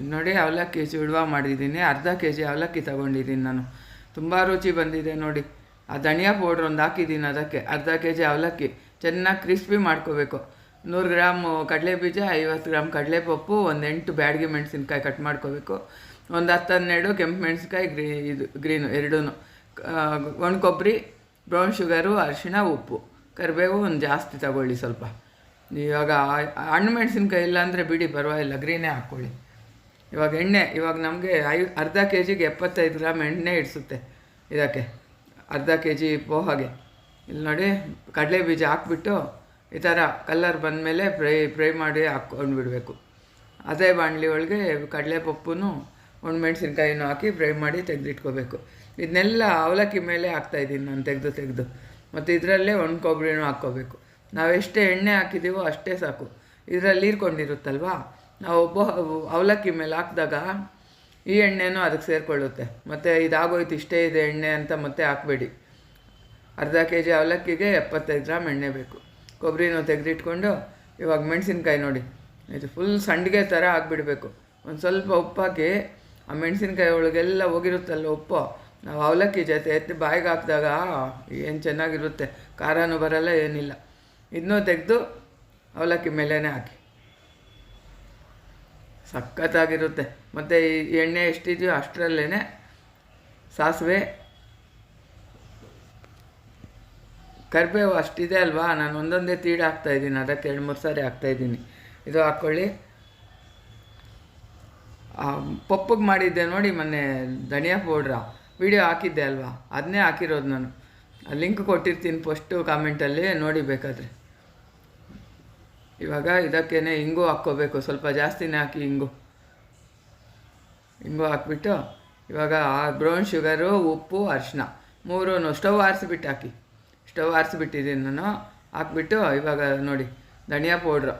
ನೋಡಿ, ಅವಲಕ್ಕಿ ಚುಡುವ ಮಾಡಿದ್ದೀನಿ. ಅರ್ಧ ಕೆ ಜಿ ಅವಲಕ್ಕಿ ತಗೊಂಡಿದ್ದೀನಿ ನಾನು. ತುಂಬ ರುಚಿ ಬಂದಿದೆ ನೋಡಿ. ಆ ಧನಿಯಾ ಪೌಡ್ರ್ ಒಂದು ಹಾಕಿದ್ದೀನಿ ಅದಕ್ಕೆ. ಅರ್ಧ ಕೆ ಜಿ ಅವಲಕ್ಕಿ. ಚೆನ್ನಾಗಿ ಕ್ರಿಸ್ಪಿ ಮಾಡ್ಕೋಬೇಕು. ನೂರು ಗ್ರಾಮ್ ಕಡಲೆ ಬೀಜ, ಐವತ್ತು ಗ್ರಾಮ್ ಕಡಲೆಪಪ್ಪು, ಒಂದು ಎಂಟು ಬ್ಯಾಡ್ಗೆ ಮೆಣಸಿನ್ಕಾಯಿ ಕಟ್ ಮಾಡ್ಕೋಬೇಕು. ಒಂದು ಹತ್ತು ಹನ್ನೆರಡು ಕೆಂಪು ಮೆಣಸಿನ್ಕಾಯಿ, ಗ್ರೀ, ಇದು, ಗ್ರೀನು ಎರಡೂ ಒಣ ಕೊಬ್ಬರಿ ಬ್ರೌನ್ ಶುಗರು, ಅರಿಶಿಣ, ಉಪ್ಪು. ಕರಿಬೇವು ಒಂದು ಜಾಸ್ತಿ ತಗೊಳ್ಳಿ ಸ್ವಲ್ಪ. ಇವಾಗ ಹಣ್ಣು ಮೆಣಸಿನ್ಕಾಯಿ ಇಲ್ಲ ಅಂದರೆ ಬಿಡಿ, ಪರವಾಗಿಲ್ಲ. ಗ್ರೀನೇ ಹಾಕ್ಕೊಳ್ಳಿ. ಇವಾಗ ಎಣ್ಣೆ, ಇವಾಗ ನಮಗೆ ಐ, ಅರ್ಧ ಕೆ ಜಿಗೆ ಎಪ್ಪತ್ತೈದು ಗ್ರಾಮ್ ಎಣ್ಣೆ ಇಡಿಸುತ್ತೆ. ಇದಕ್ಕೆ, ಅರ್ಧ ಕೆ ಜಿ ಪೋಹಾಗೆ. ಇಲ್ಲಿ ನೋಡಿ, ಕಡಲೆ ಬೀಜ ಹಾಕ್ಬಿಟ್ಟು ಈ ಥರ ಕಲ್ಲರ್ ಬಂದಮೇಲೆ ಫ್ರೈ ಫ್ರೈ ಮಾಡಿ ಹಾಕ್ಕೊಂಡು ಬಿಡಬೇಕು. ಅದೇ ಬಾಣಲಿ ಒಳಗೆ ಕಡಲೆ ಪಪ್ಪುನು ಒಣಮೆಣ್ಸಿನ್ಕಾಯಿನೂ ಹಾಕಿ ಫ್ರೈ ಮಾಡಿ ತೆಗೆದಿಟ್ಕೋಬೇಕು. ಇದನ್ನೆಲ್ಲ ಅವಲಕ್ಕಿ ಮೇಲೆ ಹಾಕ್ತಾಯಿದ್ದೀನಿ ನಾನು, ತೆಗೆದು ತೆಗೆದು. ಮತ್ತು ಇದರಲ್ಲೇ ಒಣ ಕೊಬ್ಬರಿನೂ ಹಾಕ್ಕೋಬೇಕು. ನಾವೆಷ್ಟೇ ಎಣ್ಣೆ ಹಾಕಿದ್ದೀವೋ ಅಷ್ಟೇ ಸಾಕು. ಇದರಲ್ಲಿ ಹೀರ್ಕೊಂಡಿರುತ್ತಲ್ವಾ ನಾವು ಒಬ್ಬ ಅವಲಕ್ಕಿ ಮೇಲೆ ಹಾಕಿದಾಗ ಈ ಎಣ್ಣೆನೂ ಅದಕ್ಕೆ ಸೇರಿಕೊಳ್ಳುತ್ತೆ. ಮತ್ತು ಇದಾಗೋಯ್ತು, ಇಷ್ಟೇ ಇದೆ ಎಣ್ಣೆ ಅಂತ ಮತ್ತೆ ಹಾಕಬೇಡಿ. ಅರ್ಧ ಕೆ ಜಿ ಅವಲಕ್ಕಿಗೆ ಎಪ್ಪತ್ತೈದು ಗ್ರಾಮ್ ಎಣ್ಣೆ ಬೇಕು. ಕೊಬ್ಬರಿನೂ ತೆಗೆದಿಟ್ಕೊಂಡು, ಇವಾಗ ಮೆಣಸಿನ್ಕಾಯಿ ನೋಡಿ. ಇದು ಫುಲ್ ಸಂಡಿಗೆ ಥರ ಆಗಿಬಿಡಬೇಕು. ಒಂದು ಸ್ವಲ್ಪ ಉಪ್ಪಾಕಿ, ಆ ಮೆಣಸಿನ್ಕಾಯಿ ಒಳಗೆಲ್ಲ ಹೋಗಿರುತ್ತಲ್ಲ ಉಪ್ಪು, ನಾವು ಅವಲಕ್ಕಿ ಜೊತೆ ಎತ್ತಿ ಬಾಯಿಗೆ ಹಾಕಿದಾಗ ಏನು ಚೆನ್ನಾಗಿರುತ್ತೆ. ಖಾರನೂ ಬರಲ್ಲ, ಏನಿಲ್ಲ. ಇದನ್ನೂ ತೆಗೆದು ಅವಲಕ್ಕಿ ಮೇಲೇ ಹಾಕಿ. ಸಖತ್ತಾಗಿರುತ್ತೆ. ಮತ್ತು ಈ ಎಣ್ಣೆ ಎಷ್ಟಿದೆಯೋ ಅಷ್ಟರಲ್ಲೇ ಸಾಸಿವೆ. ಕರಿಬೇವು ಅಷ್ಟಿದೆ ಅಲ್ವಾ? ನಾನು ಒಂದೊಂದೇ ತೀಡು ಹಾಕ್ತಾಯಿದ್ದೀನಿ ಅದಕ್ಕೆ ಎರಡು, ಮೂರು ಸಾರಿ ಹಾಕ್ತಾಯಿದ್ದೀನಿ ಇದು ಹಾಕ್ಕೊಳ್ಳಿ ಪಪ್ಪಗೆ ಮಾಡಿದ್ದೆ ನೋಡಿ ಮೊನ್ನೆ ಧನಿಯಾ ಪೌಡ್ರ. ವಿಡಿಯೋ ಹಾಕಿದ್ದೆ ಅಲ್ವಾ? ಅದನ್ನೇ ಹಾಕಿರೋದು ನಾನು. ಲಿಂಕ್ ಕೊಟ್ಟಿರ್ತೀನಿ ಫಸ್ಟು ಕಾಮೆಂಟಲ್ಲಿ, ನೋಡಿ ಬೇಕಾದರೆ. ಇವಾಗ ಇದಕ್ಕೇನೆ ಹಿಂಗು ಹಾಕ್ಕೋಬೇಕು. ಸ್ವಲ್ಪ ಜಾಸ್ತಿನೇ ಹಾಕಿ ಹಿಂಗು ಹಿಂಗು ಹಾಕ್ಬಿಟ್ಟು ಇವಾಗ ಬ್ರೌನ್ ಶುಗರು ಉಪ್ಪು ಅರಿಶಿನ ಮೂರೂ ಸ್ಟವ್ ಆರಿಸ್ಬಿಟ್ಟು ಹಾಕಿ. ಸ್ಟವ್ ಆರಿಸ್ಬಿಟ್ಟಿದ್ದೀನಿ ನಾನು. ಹಾಕ್ಬಿಟ್ಟು ಇವಾಗ ನೋಡಿ, ಧನಿಯಾ ಪೌಡ್ರು.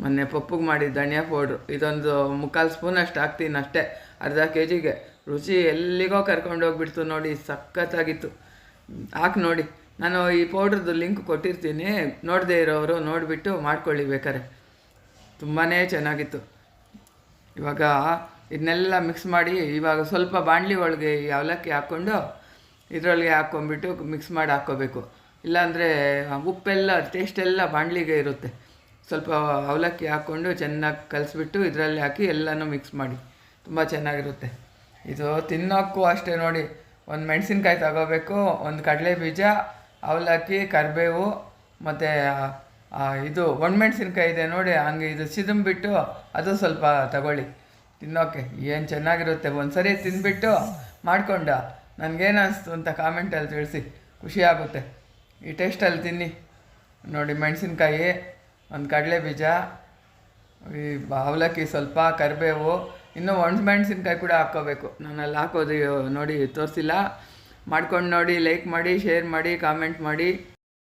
ಮೊನ್ನೆ ಪಪ್ಪಗೆ ಮಾಡಿದ ಧನಿಯಾ ಪೌಡ್ರು. ಇದೊಂದು ಮುಕ್ಕಾಲು ಸ್ಪೂನ್ ಅಷ್ಟು ಹಾಕ್ತೀನಿ ಅಷ್ಟೇ. ಅರ್ಧ ಕೆ ಜಿಗೆ ರುಚಿ ಎಲ್ಲಿಗೋ ಕರ್ಕೊಂಡು ಹೋಗ್ಬಿಡ್ತು ನೋಡಿ, ಸಖತ್ತಾಗಿತ್ತು. ಹಾಕಿ ನೋಡಿ. ನಾನು ಈ ಪೌಡ್ರದ್ದು ಲಿಂಕ್ ಕೊಟ್ಟಿರ್ತೀನಿ. ನೋಡದೇ ಇರೋರು ನೋಡಿಬಿಟ್ಟು ಮಾಡ್ಕೊಳ್ಳಿ ಬೇಕಾರೆ ತುಂಬಾ ಚೆನ್ನಾಗಿತ್ತು. ಇವಾಗ ಇದನ್ನೆಲ್ಲ ಮಿಕ್ಸ್ ಮಾಡಿ ಇವಾಗ ಸ್ವಲ್ಪ ಬಾಣಲಿ ಒಳಗೆ ಈ ಅವಲಕ್ಕಿ ಹಾಕ್ಕೊಂಡು ಇದರೊಳಗೆ ಹಾಕ್ಕೊಂಬಿಟ್ಟು ಮಿಕ್ಸ್ ಮಾಡಿ ಹಾಕ್ಕೋಬೇಕು. ಇಲ್ಲಾಂದರೆ ಉಪ್ಪೆಲ್ಲ ಟೇಸ್ಟ್ ಎಲ್ಲ ಬಾಣಲಿಗೆ ಇರುತ್ತೆ. ಸ್ವಲ್ಪ ಅವಲಕ್ಕಿ ಹಾಕ್ಕೊಂಡು ಚೆನ್ನಾಗಿ ಕಲಿಸ್ಬಿಟ್ಟು ಇದರಲ್ಲಿ ಹಾಕಿ ಎಲ್ಲನೂ ಮಿಕ್ಸ್ ಮಾಡಿ. ತುಂಬ ಚೆನ್ನಾಗಿರುತ್ತೆ. ಇದು ತಿನ್ನೋಕ್ಕೂ ಅಷ್ಟೇ ನೋಡಿ. ಒಂದು ಮೆಣಸಿನ್ಕಾಯಿ ತಗೋಬೇಕು, ಒಂದು ಕಡಲೆ ಬೀಜ ಅವಲಕ್ಕಿ, ಕರಿಬೇವು, ಮತ್ತು ಇದು ಒಣಮೆಣ್ಸಿನ್ಕಾಯಿ ಇದೆ ನೋಡಿ, ಹಂಗೆ ಇದು ಸಿದಂಬಿಟ್ಟು ಅದು ಸ್ವಲ್ಪ ತಗೊಳ್ಳಿ. ತಿನ್ನೋಕೆ ಏನು ಚೆನ್ನಾಗಿರುತ್ತೆ. ಒಂದು ಸರಿ ತಿಂದ್ಬಿಟ್ಟು ಮಾಡ್ಕೊಂಡ. ನನಗೇನು ಅನಿಸ್ತು ಅಂತ ಕಾಮೆಂಟಲ್ಲಿ ತಿಳಿಸಿ. ಖುಷಿಯಾಗುತ್ತೆ ಈ ಟೇಸ್ಟಲ್ಲಿ ತಿನ್ನಿ. ನೋಡಿ, ಮೆಣಸಿನ್ಕಾಯಿ, ಒಂದು ಕಡಲೆ ಬೀಜ ಈ ಅವಲಕ್ಕಿ ಸ್ವಲ್ಪ, ಕರಿಬೇವು, ಇನ್ನೂ ಒಣ, ಮೆಣಸಿನ್ಕಾಯಿ ಕೂಡ ಹಾಕ್ಕೋಬೇಕು. ನಾನು ಅಲ್ಲಿ ಹಾಕೋದು ನೋಡಿ, ತೋರಿಸಿಲ್ಲ. ಮಾಡ್ಕೊಂಡು ನೋಡಿ ಲೈಕ್ ಮಾಡಿ ಶೇರ್ ಮಾಡಿ ಕಾಮೆಂಟ್ ಮಾಡಿ.